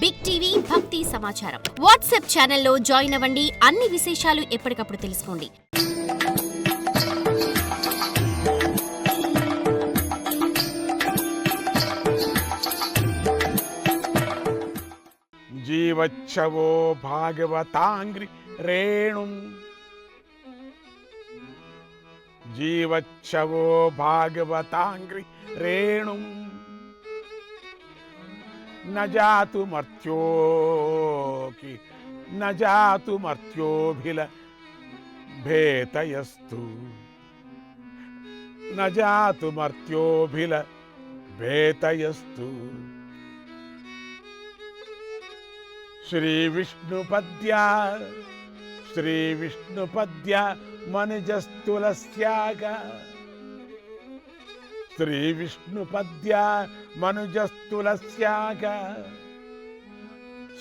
Big TV భక్తి సమాచారం WhatsApp ఛానల్లో జాయిన్ అవ్వండి. అన్ని విశేషాలు ఎప్పటికప్పుడు తెలుసుకోండి. జీవచ్చవో భాగవతాంగ్రి రేణు. జీవచ్చవో భాగవతాంగ్రి రేణుం. నజాతు మర్త్యోకి నజాతు మర్త్యోభిల భేతయస్తు. నజాతు మర్త్యోభిల భేతయస్తు. శ్రీ విష్ణుపద్య శ్రీ విష్ణుపద్య మనుజస్తులస్యాగ శ్రీ విష్ణు పద్య మనుజస్తుల మనుజస్తులస్యాక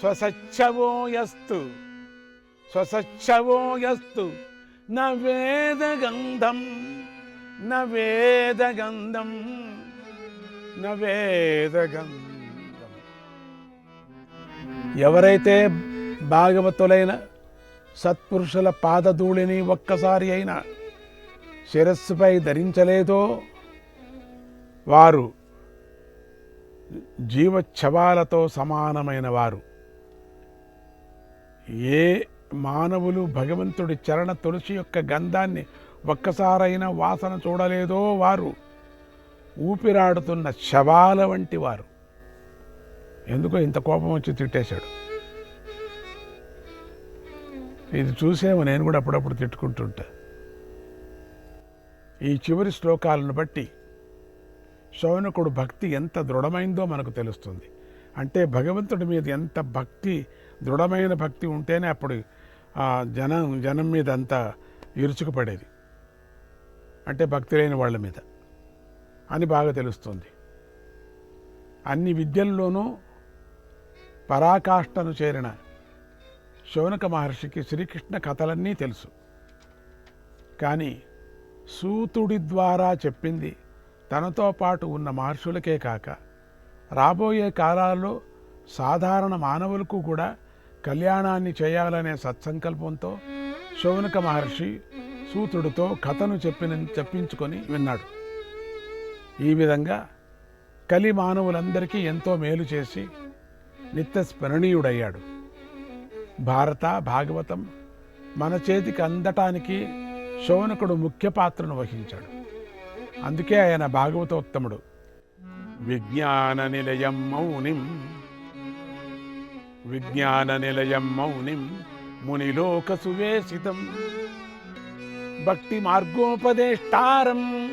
స్వసచ్చవోయస్తు స్వసచ్చవోయస్తు న వేదగంధం న వేదగంధం న వేదగంధం. ఎవరైతే భాగవతులైన సత్పురుషుల పాదధూళిని ఒక్కసారి అయినా శిరస్సుపై ధరించలేదో వారు జీవచ్ఛవాలతో సమానమైన వారు. ఏ మానవులు భగవంతుడి చరణ తులసి యొక్క గంధాన్ని ఒక్కసారైన వాసన చూడలేదో వారు ఊపిరాడుతున్న శవాల వంటి వారు. ఎందుకో ఇంత కోపం వచ్చి తిట్టేశాడు. ఇది చూసేమో నేను కూడా అప్పుడప్పుడు తిట్టుకుంటుంటా. ఈ చివరి శ్లోకాలను బట్టి శౌనకుడు భక్తి ఎంత దృఢమైందో మనకు తెలుస్తుంది. అంటే భగవంతుడి మీద ఎంత భక్తి దృఢమైన భక్తి ఉంటేనే అప్పుడు ఆ జనం జనం మీద అంత ఇరుచుకుపడేది. అంటే భక్తి లేని వాళ్ళ మీద అని బాగా తెలుస్తుంది. అన్ని విద్యల్లోనూ పరాకాష్ఠను చేరిన శౌనక మహర్షికి శ్రీకృష్ణ కథలన్నీ తెలుసు. కానీ సూతుడి ద్వారా చెప్పింది తనతో పాటు ఉన్న మహర్షులకే కాక రాబోయే కాలాల్లో సాధారణ మానవులకు కూడా కళ్యాణాన్ని చేయాలనే సత్సంకల్పంతో శౌనక మహర్షి సూతుడితో కథను చెప్పిన చెప్పించుకొని విన్నాడు. ఈ విధంగా కలి మానవులందరికీ ఎంతో మేలు చేసి నిత్యస్మరణీయుడయ్యాడు. భారత భాగవతం మన చేతికి అందటానికి శౌనకుడు ముఖ్య పాత్రను వహించాడు. అందుకే ఆయన భాగవతోత్తముడు. విజ్ఞాన నిలయం మౌనిం. విజ్ఞాన నిలయం మౌనిం. మునిలోక సువేశితం. భక్తి మార్గోపదేష్టారం.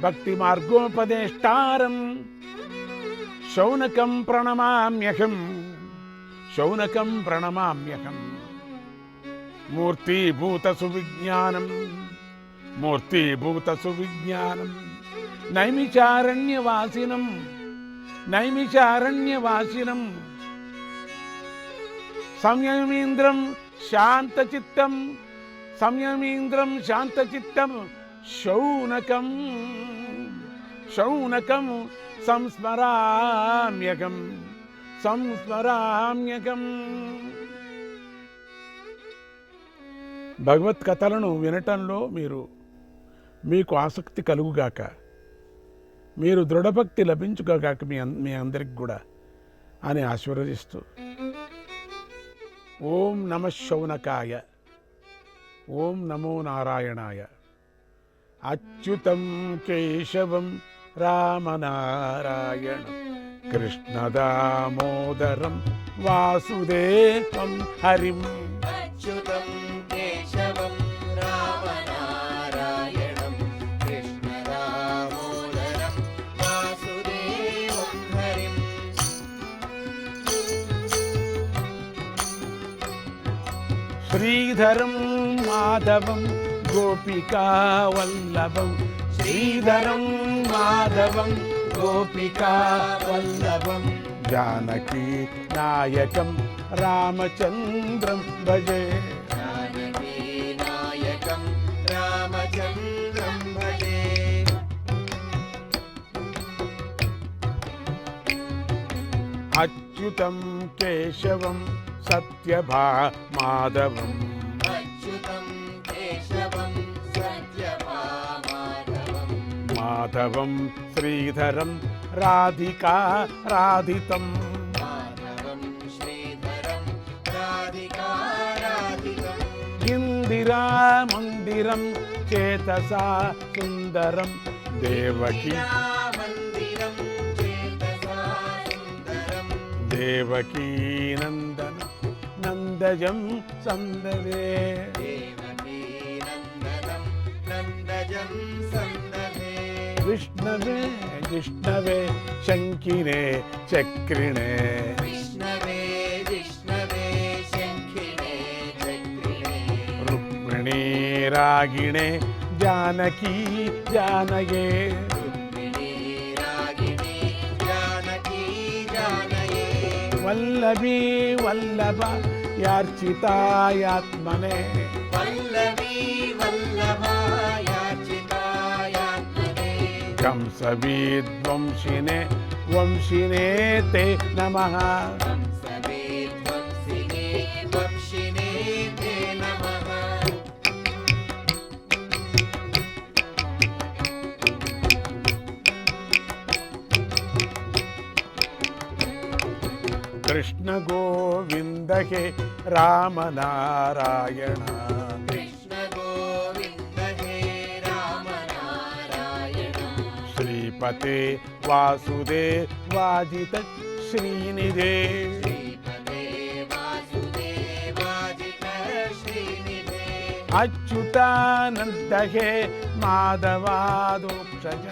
భక్తి మార్గోపదేష్టారం. శౌనకం ప్రణమామ్యహం. శౌనకం ప్రణమామ్యహం. మూర్తిభూత సువిజ్ఞానం మూర్తిభూత సువిజ్ఞానం నైమిచారణ్యవాసినం నైమిచారణ్యవాసినం సంయమీంద్రం శాంతచిత్తం సంయమీంద్రం శాంతచిత్తం శౌనకం శౌనకం సంస్మరామ్యకం సంస్మరామ్యకం. భగవత్ కథలను వినటంలో మీరు మీకు ఆసక్తి కలుగుగాక. మీరు దృఢభక్తి లభించుకోగాక మీ మీ అందరికి కూడా అని ఆశీర్వదిస్తూ. ఓం నమ శౌనకాయ. ఓం నమో నారాయణాయ. అచ్యుతం కేశవం రామనారాయణం. కృష్ణదామోదరం వాసుదేవం హరిం. అచ్యుతం శ్రీధరం మాధవం గోపికా వల్లభం. శ్రీధరం మాధవం గోపికా వల్లభం. జానకీ నాయకం రామచంద్రం భజే. జానకీ నాయకం రామచంద్రం భజే. అచ్యుతం కేశవం సత్యభా మాధవం మాధవం శ్రీధరం రాధికా రాధితం ఇందిరా మందిరం చేతసా సుందరం దేవకి మందిరం नन्दजं सन्ददे विष्णवे जिष्णवे शङ्किने चक्रिणे। विष्णवे विष्णवे शङ्किने चक्रिणे। रुक्मिणे रागिणे जानकी जानगे वल्लभी वल्लभ यार्चितायात्मने। वल्लवी वल्लभायार्चितायात्मने। कंसवीद्वंशिने वंशिने ते नमः। कृष्ण गोविंद हे राम नारायण श्रीपते वासुदेवाजित श्रीनिधे अच्युतानन्द हे माधवादोक्षज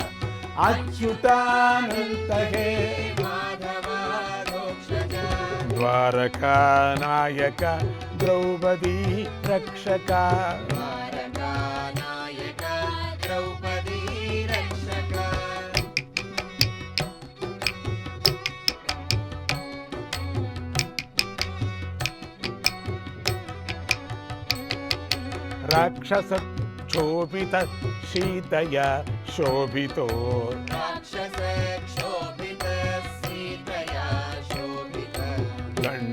अच्युतानन्द हे द्वारका नायक द्रौपदी रक्षका राक्षसक्षोभितशीतया शोभितो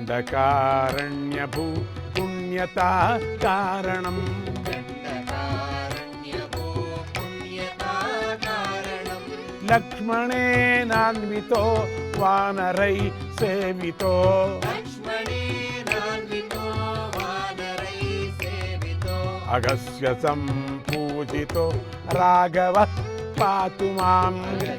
दण्डकारण्यभू पुण्यता कारणम् लक्ष्मणेनान्वितो वानरै सेवितो अगस्य सम्पूजितो राघव पातु माम् अगस्य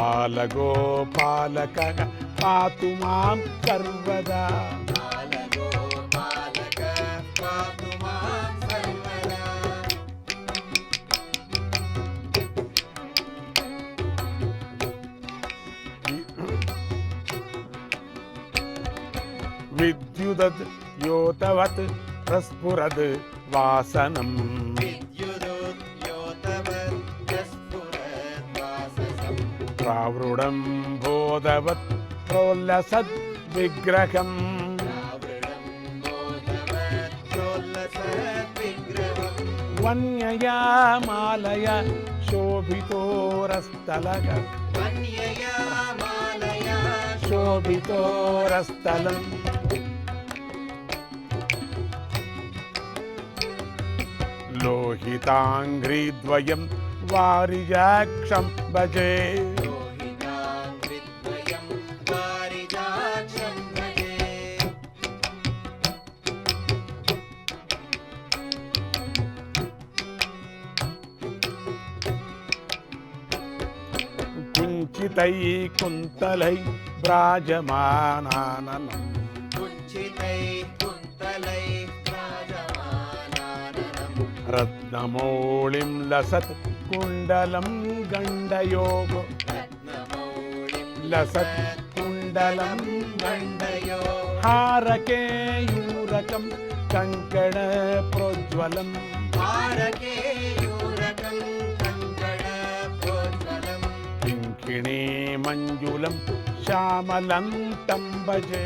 బాలగోపాలక పాతు మాం సర్వదా బాలగోపాలక పాతు మాం సర్వదా. విద్యుదత్ యోతవత్ ప్రస్ఫురద్ వాసనం പ്രാവൃഢം ബോധവത് പ്രോല്ലസത് വിഗ്രഹം വന്യയാ മാലയ ശോഭിതോരസ്ഥലക ശോഭിതോരസ്ഥലം लोहिताङ्घ्रिद्वयं वारिजाक्षं भजे കുഞ്ചിതൈകുന്തലൈ വ്രാജമാനാനം രത്നമോളിം ലസത് കുണ്ടലം ഗണ്ടയോഗോ ലസത് കുണ്ടലം ഗണ്ടയോ ഹാരകേയൂരകം കങ്കണ പ്രോജ്വലം. ഹാരകേ किङ्किणी मञ्जुलं श्यामलं तं भजे।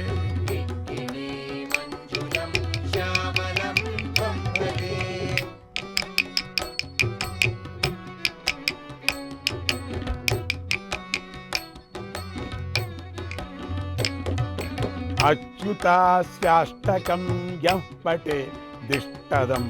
अच्युतास्याष्टकं यः पटे दिष्टदम्।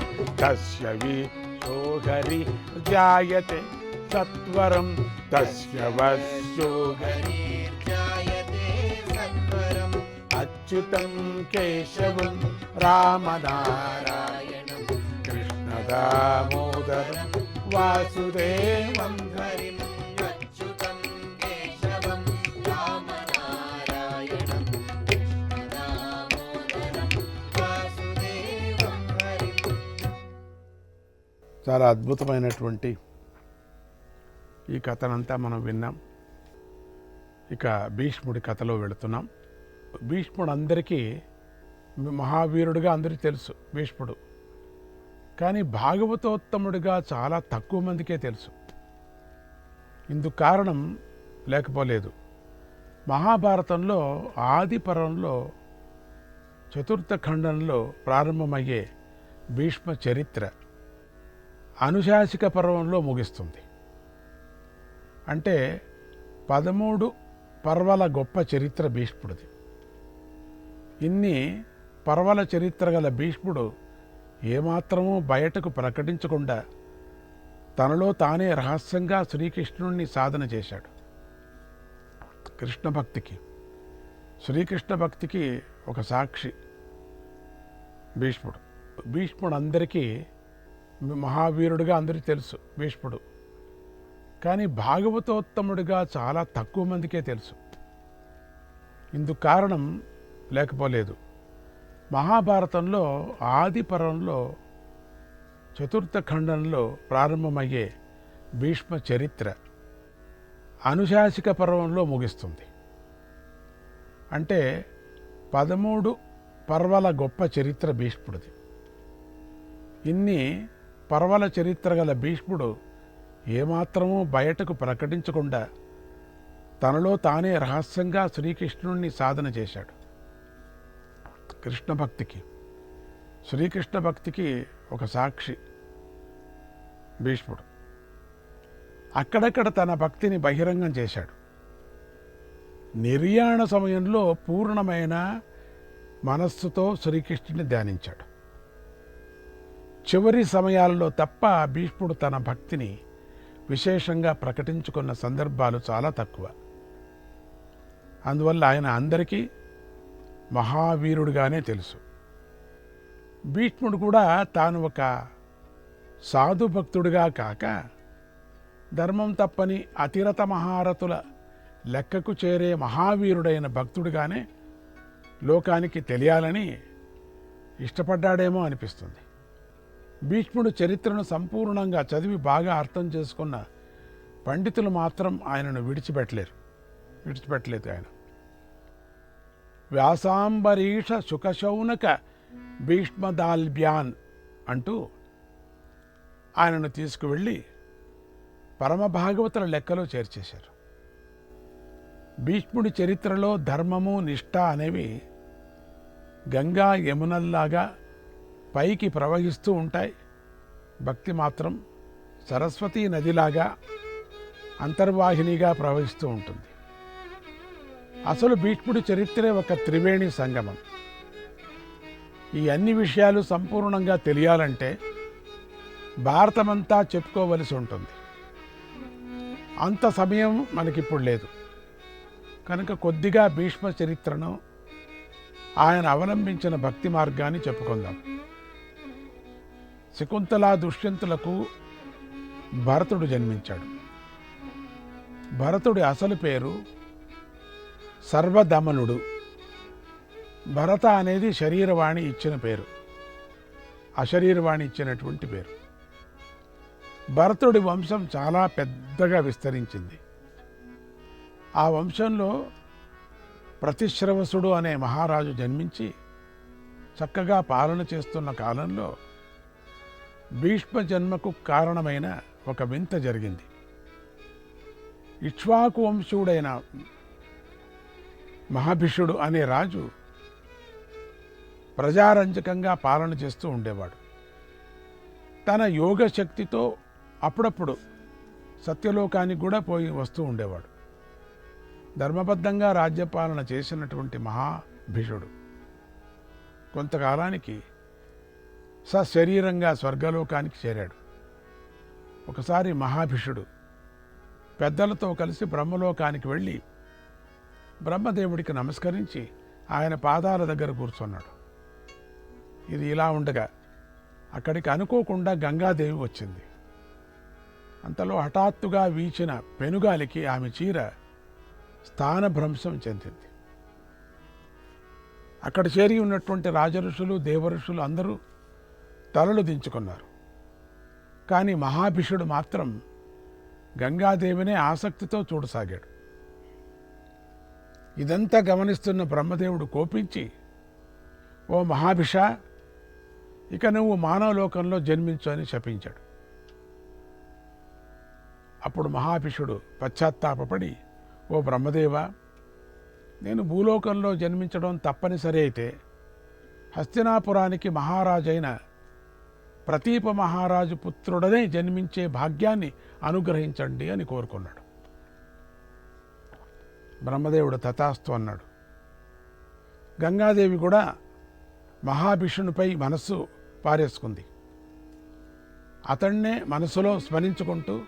तस्य सोहरि जायते सत्वरं। तस्य वस्योहरीर्जायते अच्युतं केशवं रामनारायणं। कृष्णदामोदरं वासुदेवम् చాలా అద్భుతమైనటువంటి ఈ కథనంతా మనం విన్నాం. ఇక భీష్ముడి కథలో వెళుతున్నాం. భీష్ముడు అందరికీ మహావీరుడిగా అందరికీ తెలుసు భీష్ముడు. కానీ భాగవతోత్తముడిగా చాలా తక్కువ మందికే తెలుసు. ఇందుకు కారణం లేకపోలేదు. మహాభారతంలో ఆదిపర్వంలో చతుర్థ ఖండంలో ప్రారంభమయ్యే భీష్మ చరిత్ర. అనుశాసిక పర్వంలో ముగిస్తుంది. అంటే పదమూడు పర్వల గొప్ప చరిత్ర భీష్ముడిది. ఇన్ని పర్వల చరిత్ర గల భీష్ముడు ఏమాత్రమూ బయటకు ప్రకటించకుండా తనలో తానే రహస్యంగా శ్రీకృష్ణుణ్ణి సాధన చేశాడు. కృష్ణ భక్తికి శ్రీకృష్ణ భక్తికి ఒక సాక్షి భీష్ముడు. భీష్ముడు అందరికీ మహావీరుడిగా అందరికీ తెలుసు భీష్ముడు. కానీ భాగవతోత్తముడిగా చాలా తక్కువ మందికే తెలుసు. ఇందుకు కారణం లేకపోలేదు. మహాభారతంలో ఆదిపరంలో చతుర్థ ఖండంలో ప్రారంభమయ్యే భీష్మ చరిత్ర అనుశాసిక పర్వంలో ముగిస్తుంది. అంటే పదమూడు పర్వాల గొప్ప చరిత్ర భీష్ముడిది. ఇన్ని పర్వాల చరిత్ర గల భీష్ముడు ఏమాత్రమూ బయటకు ప్రకటించకుండా తనలో తానే రహస్యంగా శ్రీకృష్ణుణ్ణి సాధన చేశాడు. కృష్ణ భక్తికి శ్రీకృష్ణ భక్తికి ఒక సాక్షి భీష్ముడు. అక్కడక్కడ తన భక్తిని బహిరంగం చేశాడు. నిర్యాణ సమయంలో పూర్ణమైన మనస్సుతో శ్రీకృష్ణుని ధ్యానించాడు. చివరి సమయాల్లో తప్ప భీష్ముడు తన భక్తిని విశేషంగా ప్రకటించుకున్న సందర్భాలు చాలా తక్కువ. అందువల్ల ఆయన అందరికీ మహావీరుడిగానే తెలుసు. భీష్ముడు కూడా తాను ఒక సాధు భక్తుడిగా కాక ధర్మం తప్పని అతిరత మహారథుల లెక్కకు చేరే మహావీరుడైన భక్తుడిగానే లోకానికి తెలియాలని ఇష్టపడ్డాడేమో అనిపిస్తుంది. భీష్ముడు చరిత్రను సంపూర్ణంగా చదివి బాగా అర్థం చేసుకున్న పండితులు మాత్రం ఆయనను విడిచిపెట్టలేరు. విడిచిపెట్టలేదు ఆయన. వ్యాసాంబరీష సుఖశౌనక భీష్మదాల్బ్యాన్ అంటూ ఆయనను తీసుకువెళ్ళి పరమభాగవతుల లెక్కలో చేర్చేశారు. భీష్ముడి చరిత్రలో ధర్మము నిష్ఠ అనేవి గంగా యమునల్లాగా పైకి ప్రవహిస్తూ ఉంటాయి. భక్తి మాత్రం సరస్వతీ నదిలాగా అంతర్వాహినిగా ప్రవహిస్తూ ఉంటుంది. అసలు భీష్ముడి చరిత్రే ఒక త్రివేణి సంగమం. ఈ అన్ని విషయాలు సంపూర్ణంగా తెలియాలంటే భారతమంతా చెప్పుకోవలసి ఉంటుంది. అంత సమయం మనకిప్పుడు లేదు. కనుక కొద్దిగా భీష్మ చరిత్రను ఆయన అవలంబించిన భక్తి మార్గాన్ని చెప్పుకుందాం. శకుంతల దుష్యంతులకు భరతుడు జన్మించాడు. భరతుడి అసలు పేరు సర్వధమనుడు. భరత అనేది శరీరవాణి ఇచ్చిన పేరు. అశరీరవాణి ఇచ్చినటువంటి పేరు. భరతుడి వంశం చాలా పెద్దగా విస్తరించింది. ఆ వంశంలో ప్రతిశ్రవసుడు అనే మహారాజు జన్మించి చక్కగా పాలన చేస్తున్న కాలంలో భీష్మ జన్మకు కారణమైన ఒక వింత జరిగింది. ఇక్ష్వాకు వంశుడైన మహాభిషుడు అనే రాజు ప్రజారంజకంగా పాలన చేస్తూ ఉండేవాడు. తన యోగ శక్తితో అప్పుడప్పుడు సత్యలోకానికి కూడా పోయి వస్తూ ఉండేవాడు. ధర్మబద్ధంగా రాజ్యపాలన చేసినటువంటి మహాభిషుడు కొంతకాలానికి సశరీరంగా స్వర్గలోకానికి చేరాడు. ఒకసారి మహాభిషుడు పెద్దలతో కలిసి బ్రహ్మలోకానికి వెళ్ళి బ్రహ్మదేవుడికి నమస్కరించి ఆయన పాదాల దగ్గర కూర్చున్నాడు. ఇది ఇలా ఉండగా అక్కడికి అనుకోకుండా గంగాదేవి వచ్చింది. అంతలో హఠాత్తుగా వీచిన పెనుగాలికి ఆమె చీర స్థానభ్రంశం చెందింది. అక్కడ చేరి ఉన్నటువంటి రాజఋషులు దేవఋషులు అందరూ తలలు దించుకున్నారు. కానీ మహాభిషుడు మాత్రం గంగాదేవినే ఆసక్తితో చూడసాగాడు. ఇదంతా గమనిస్తున్న బ్రహ్మదేవుడు కోపించి ఓ మహాభిష ఇక నువ్వు మానవలోకంలో జన్మించు అని శపించాడు. అప్పుడు మహాభిషుడు పశ్చాత్తాపపడి ఓ బ్రహ్మదేవ నేను భూలోకంలో జన్మించడం తప్పనిసరి అయితే హస్తినాపురానికి మహారాజైన ప్రతీప మహారాజు పుత్రుడనే జన్మించే భాగ్యాన్ని అనుగ్రహించండి అని కోరుకున్నాడు. బ్రహ్మదేవుడు తథాస్తు అన్నాడు. గంగాదేవి కూడా మహాభిషునిపై మనస్సు పారేసుకుంది. అతన్నే మనసులో స్మరించుకుంటూ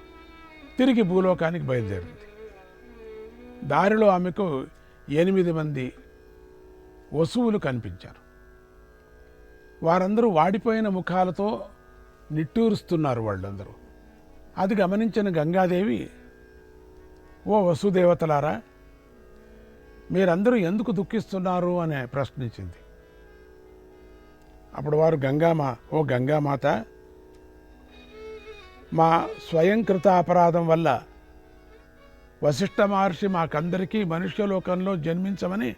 తిరిగి భూలోకానికి బయలుదేరింది. దారిలో ఆమెకు ఎనిమిది మంది వసువులు కనిపించారు. వారందరూ వాడిపోయిన ముఖాలతో నిట్టూరుస్తున్నారు వాళ్ళందరూ. అది గమనించిన గంగాదేవి ఓ వసుదేవతలారా మీరందరూ ఎందుకు దుఃఖిస్తున్నారు? అని ప్రశ్నించింది. అప్పుడు వారు గంగామా ఓ గంగామాత మా స్వయంకృత అపరాధం వల్ల వశిష్ఠ మహర్షి మాకందరికీ మనుష్యలోకంలో జన్మించమని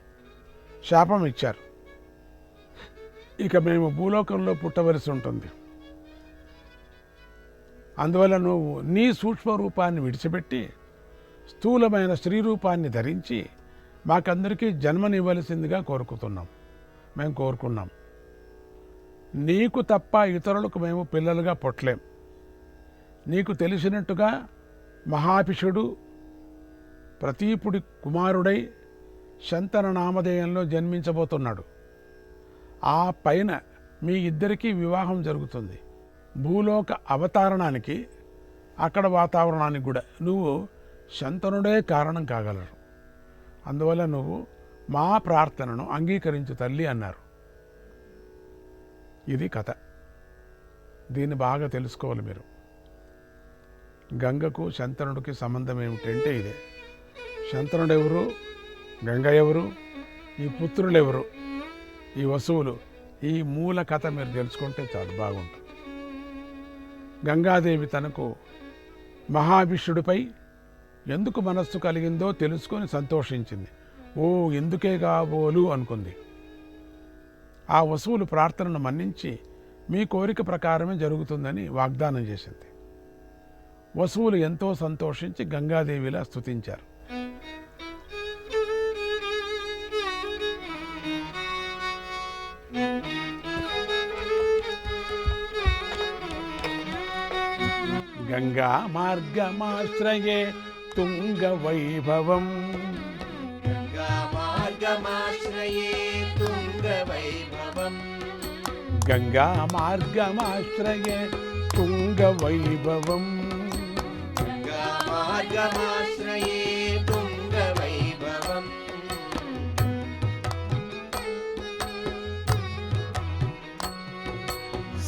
శాపం ఇచ్చారు. ఇక మేము భూలోకంలో పుట్టవలసి ఉంటుంది. అందువల్ల నువ్వు నీ సూక్ష్మ రూపాన్ని విడిచిపెట్టి స్థూలమైన స్త్రీ రూపాన్ని ధరించి మాకందరికీ జన్మనివ్వలసిందిగా కోరుకుతున్నాం మేము కోరుకున్నాం. నీకు తప్ప ఇతరులకు మేము పిల్లలుగా పుట్టలేం. నీకు తెలిసినట్టుగా మహాభిషుడు ప్రతీపుడి కుమారుడై శంతన నామధేయంలో జన్మించబోతున్నాడు. ఆ పైన మీ ఇద్దరికీ వివాహం జరుగుతుంది. భూలోక అవతారణానికి అక్కడ వాతావరణానికి కూడా నువ్వు శంతనుడే కారణం కాగలరు. అందువల్ల నువ్వు మా ప్రార్థనను అంగీకరించు తల్లి అన్నారు. ఇది కథ. దీన్ని బాగా తెలుసుకోవాలి మీరు. గంగకు శంతనుడికి సంబంధం ఏమిటంటే ఇదే. శంతనుడు ఎవరు గంగ ఎవరు? ఈ పుత్రులు ఎవరు ఈ వసువులు ఈ మూల కథ మీరు తెలుసుకుంటే చాలా బాగుంటుంది. గంగాదేవి తనకు మహావిష్ణుడిపై ఎందుకు మనస్సు కలిగిందో తెలుసుకొని సంతోషించింది. ఓ ఎందుకే కాబోలు అనుకుంది. ఆ వసువులు ప్రార్థనను మన్నించి మీ కోరిక ప్రకారమే జరుగుతుందని వాగ్దానం చేసింది. వసువులు ఎంతో సంతోషించి గంగాదేవిలా స్తుతించారు. கங்கா மார்க்கமாஸ்ரயே துங்க வைபவம். கங்கா மார்க்கமாஸ்ரயே துங்க வைபவம்.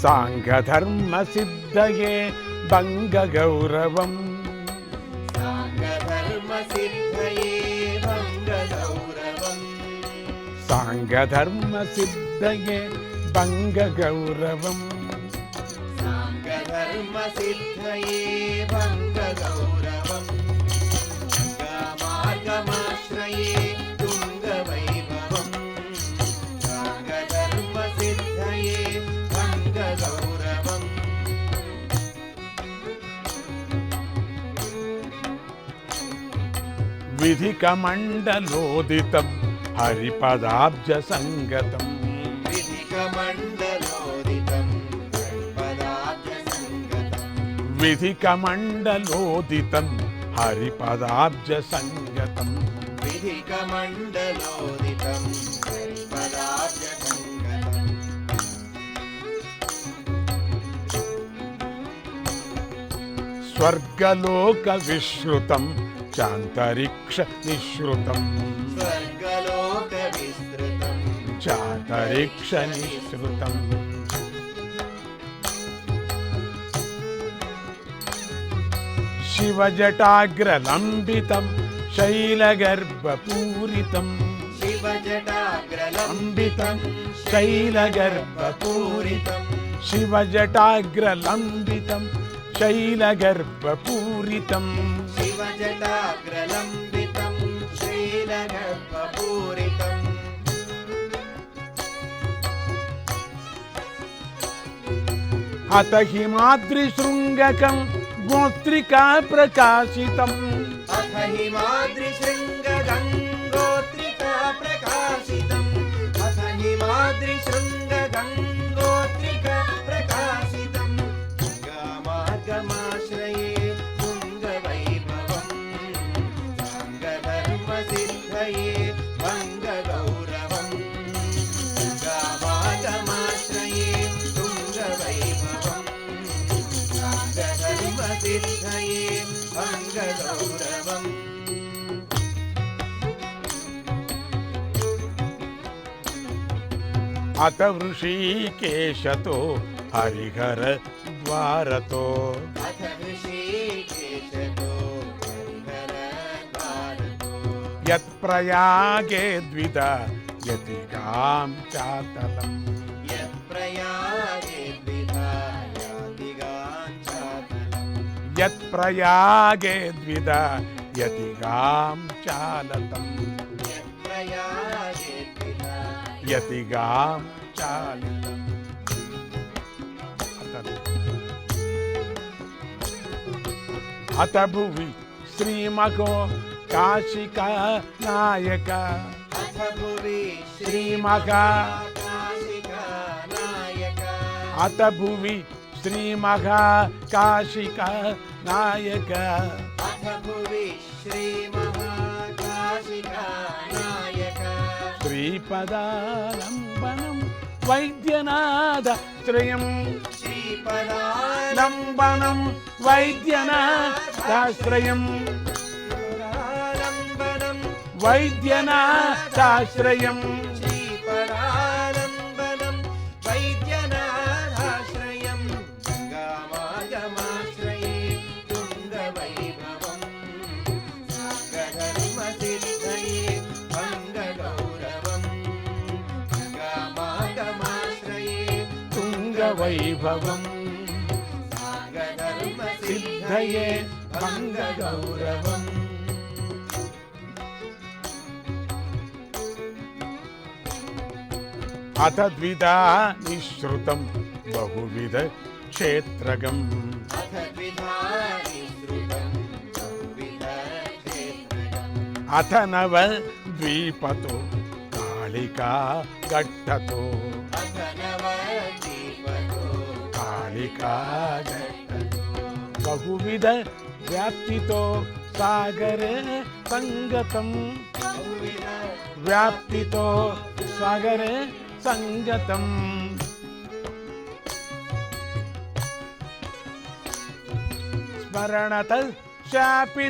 சாங்க தர்ம சித்தையே సిద్ధయే భంగగౌరవం సాంగధర్మసిద్ధయే భంగగౌరవం సాంఘధర్మ సిద్ధయే భంగగౌరవం సాంగధర్మసిద్ధయే భంగగౌరవం గంగామార్గమాశ్రయే తుంగవైభవం విధికమండలోదితం హరిపదాబ్జ సంగతం. విధికమండలోదితం హరిపదాబ్జ సంగతం. విధికమండలోదితం పదాబ్జసంగతం స్వర్గలోక విశ్రుతం చాంతరిక్ష నిశ్రుతం స్వర్గలోక విస్తృతం చాంతరిక్ష నిశ్రుతం శివజటాగ్రలంబితం శైలగర్భపూరితం శివజటాగ్రలంబితం శైలగర్భపూరితం శివజటాగ్రలంబితం శైలగర్భపూరితం जटाग्रलम्बितं श्रीलगर्भपूरितम् अत हिमाद्रिशृङ्गकं गोत्रिका प्रकाशितम् अथ हिमाद्रिशृङ्गकम् అత వృషీకేశతో హరిహర ద్వారతో. యత్ప్రయాగే ద్విద యతికాం చాతలం. యత్ప్రయాగే ద్విద యతిగాం చాలతం. यतिगाम चालितम अत भुवि श्रीमको काशिका नायक अथ भुवि श्रीमका अत भुवि श्रीमघा काशिका नायक अथ भुवि काशिका नायक శ్రీపదాలంబనం వైద్యనాథత్రయం శ్రీపదాలంబనం వైద్యనాథాశ్రయం వైద్యనాథాశ్రయం వైభవం సిద్ధయే భంగగౌరవం అథ ద్విధా నిశ్రుతం బహువిధ క్షేత్రగం అథ నవ ద్వీపతో కాళికా గట్టతో बहुविध व्याप्तितो सागरे सङ्गतम् व्याप्तितो सागरे सङ्गतम् स्मरणत शापि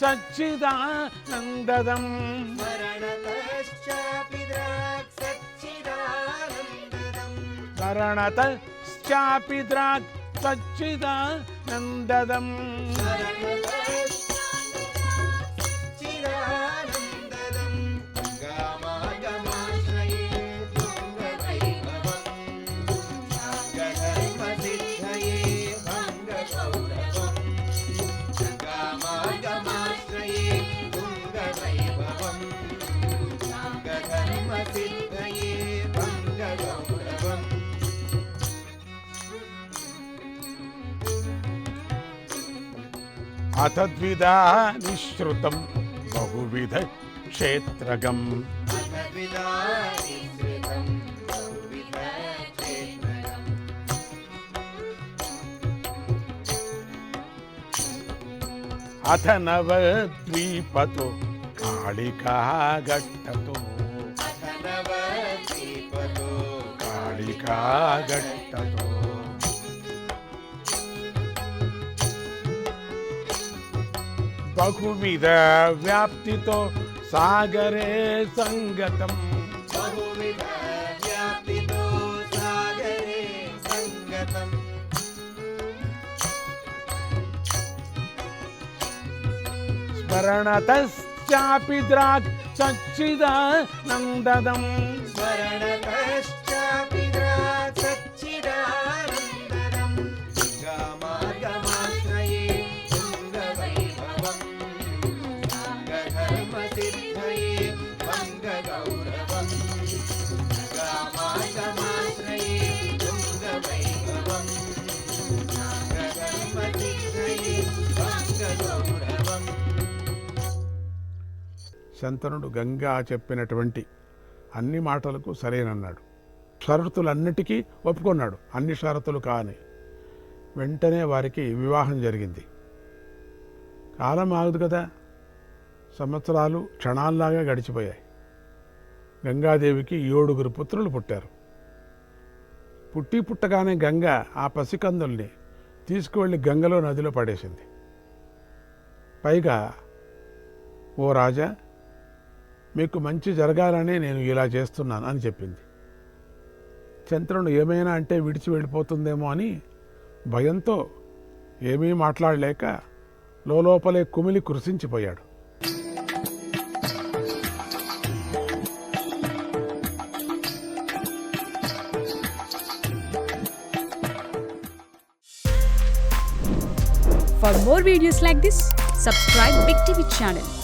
सच्चिदानन्ददम्। स्मरणतश्चापि सच्चिदानन्ददम्। स्मरणत चापि द्राक् सच्चिदानन्ददम् అథ ద్విధా నిశ్రుతం బహువిధ క్షేత్రగం అథ నవద్వీపతో కాళికా గట్టతో बहुविध व्याप्ति तो सागरे संगतम। स्मरणतश्चापि द्राक् सच्चिदानन्ददम् स्मरणतः శంతనుడు గంగా చెప్పినటువంటి అన్ని మాటలకు సరేనన్నాడు. షరతులన్నిటికీ ఒప్పుకున్నాడు. అన్ని షరతులు కాని. వెంటనే వారికి వివాహం జరిగింది. కాలం ఆగదు కదా. సంవత్సరాలు క్షణాల్లాగా గడిచిపోయాయి. గంగాదేవికి ఏడుగురు పుత్రులు పుట్టారు. పుట్టి పుట్టగానే గంగ ఆ పసికందుల్ని తీసుకువెళ్ళి గంగలో నదిలో పడేసింది. పైగా ఓ రాజా మీకు మంచి జరగాలని నేను ఇలా చేస్తున్నాను అని చెప్పింది. చంద్రుడు ఏమైనా అంటే విడిచి వెళ్ళిపోతుందేమో అని భయంతో ఏమీ మాట్లాడలేక లోపలే కుమిలి కురిసించిపోయాడు For more videos like this, subscribe Big TV channel.